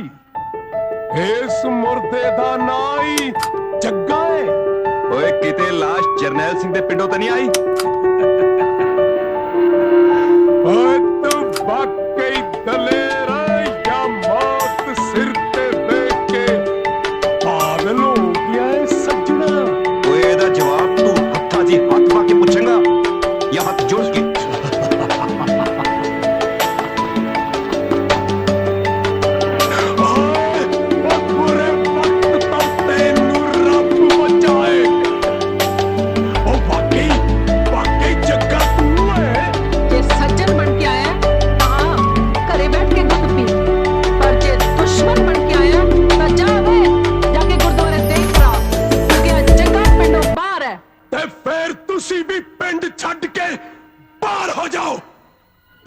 ਇਸ ਮੁਰਦੇ ਦਾ ਨਾਂ ਹੀ ਜੱਗਾ ਏ। ਓਏ ਕਿਤੇ ਲਾਸ਼ ਜਰਨੈਲ ਸਿੰਘ ਦੇ ਪਿੰਡੋਂ ਤਾਂ ਨਹੀਂ ਆਈ? ਓਏ ਤੂੰ ਵਾਕਈ ਦਲੇਰ ਏ ਜਾਂ ਮੌਤ ਸਿਰ ਤੇ ਦੇਖ ਕੇ ਪਾਗਲ ਹੋ ਗਿਆ ਏ ਸੱਜਣਾ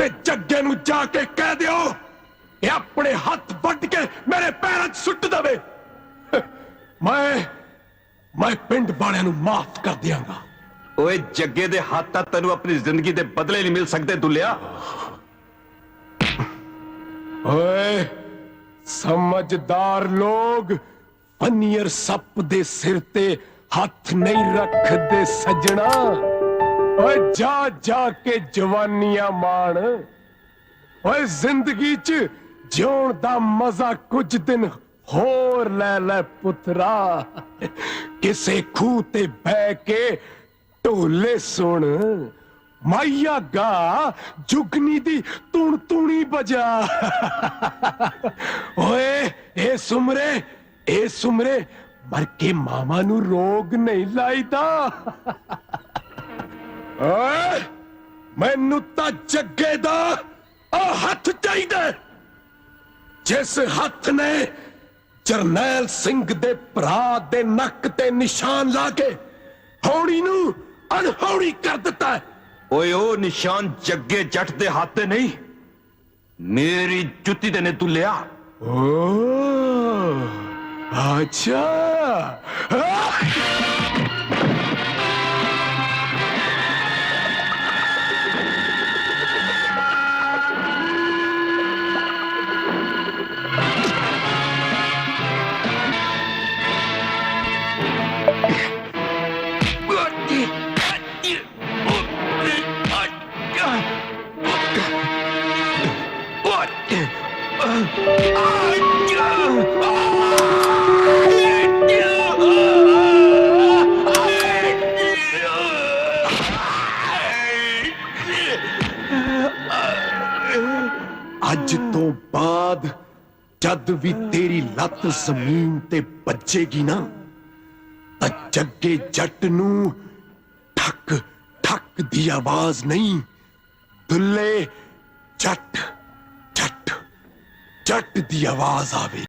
ਤੇ ਜੱਗੇ ਨੂੰ ਜਾ ਕੇ ਕਹਿ ਦਿਓ ਇਹ ਆਪਣੇ ਹੱਥ ਵੱਢ ਕੇ ਮੇਰੇ ਪੈਰਾਂ 'ਚ ਸੁੱਟ ਦੇਵੇ। ਮੈਂ ਮੈਂ ਪਿੰਡ ਵਾਲਿਆਂ ਨੂੰ ਮਾਫ ਕਰ ਦਿਆਂਗਾ। ਓਏ ਜੱਗੇ ਦੇ ਹੱਥ ਤਾਂ ਤੈਨੂੰ ਆਪਣੀ ਜ਼ਿੰਦਗੀ ਦੇ ਬਦਲੇ ਨਹੀਂ ਮਿਲ ਸਕਦੇ ਦੁੱਲਿਆ। ਓਏ ਸਮਝਦਾਰ ਲੋਗ ਪਨੀਰ ਸੱਪ ਦੇ ਸਿਰ ਤੇ ਹੱਥ ਨਹੀਂ ਰੱਖਦੇ ਸੱਜਣਾ। ਓਏ ਜਾ ਜਾ ਕੇ ਜਵਾਨੀਆਂ ਮਾਣ। ਓਏ ਜ਼ਿੰਦਗੀ 'ਚ ਜਿਉਣ ਦਾ ਮਜ਼ਾ ਕੁਝ ਦਿਨ ਹੋਰ ਲੈ ਲੈ ਪੁੱਤਰਾ। ਕਿਸੇ ਖੂਹ ਤੇ ਬਹਿ ਕੇ ਢੋਲੇ ਸੁਣ। ਮਾਈਆ ਗਾ, ਜੁਗਨੀ ਦੀ ਤੂਣ ਤੂਣੀ ਬਜਾ ਓਏ ਇਹ ਸੁਮਰੇ ਇਹ ਸੁਮਰੇ, ਮਰ ਕੇ ਮਾਮਾ ਨੂੰ ਰੋਗ ਨਹੀਂ ਲਾਈਦਾ। ਓਏ ਮੈਨੂੰ ਤਾਂ ਜੱਗੇ ਦਾ ਆ ਹੱਥ ਚਾਹੀਦਾ। ਜਿਸ ਹੱਥ ਨੇ ਜਰਨੈਲ ਸਿੰਘ ਦੇ ਭਰਾ ਦੇ ਨੱਕ ਤੇ ਨਿਸ਼ਾਨ ਲਾ ਕੇ ਹੌਣੀ ਨੂੰ ਅਣਹੌਣੀ ਕਰ ਦਿੱਤਾ। ਓਏ ਉਹ ਨਿਸ਼ਾਨ ਜੱਗੇ ਜੱਟ ਦੇ ਹੱਥ ਤੇ ਨਹੀਂ ਮੇਰੀ ਜੁੱਤੀ ਦੇ ਨੇ ਦੁੱਲਿਆ ਓ ਅੱਛਾ ਅੱਜ ਤੋਂ ਬਾਅਦ ਜਦ ਵੀ ਤੇਰੀ ਲੱਤ ਜ਼ਮੀਨ ਤੇ ਵੱਜੇਗੀ ਨਾ, ਤਾਂ ਜੱਗੇ ਜੱਟ ਨੂੰ ਠੱਕ ਠੱਕ ਦੀ ਆਵਾਜ਼ ਨਹੀਂ, ਦੁੱਲੇ ਜੱਟ ਜੱਟ ਜੱਟ ਦੀ ਆਵਾਜ਼ ਆਵੇ।